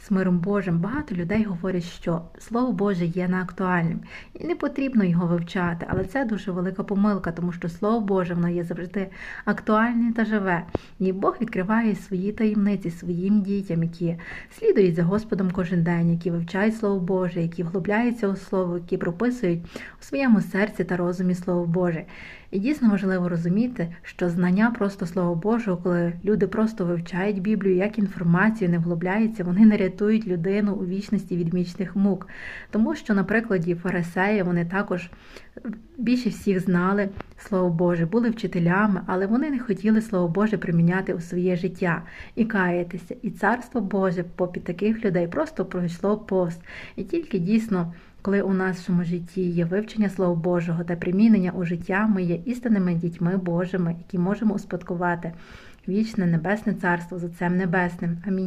з миром Божим. Багато людей говорять, що Слово Боже є неактуальним і не потрібно його вивчати, але це дуже велика помилка, тому що Слово Боже воно є завжди актуальне та живе. І Бог відкриває свої таємниці своїм дітям, які слідують за Господом кожен день, які вивчають Слово Боже, які вглубляються у Слово, які прописують у своєму серці та розумі Слово Боже. І дійсно важливо розуміти, що знання просто Слова Божого, коли люди просто вивчають Біблію як інформацію, не вглубляються, вони не рятують людину у вічності від вічних мук. Тому що, на прикладі фарисея, вони також більше всіх знали Слово Боже, були вчителями, але вони не хотіли Слово Боже приміняти у своє життя і каятися. І царство Боже попід таких людей просто пройшло повз. І тільки дійсно. Коли у нашому житті є вивчення Слова Божого та примінення у життя, ми є істинними дітьми Божими, які можемо успадкувати вічне небесне царство з Отцем Небесним. Амінь.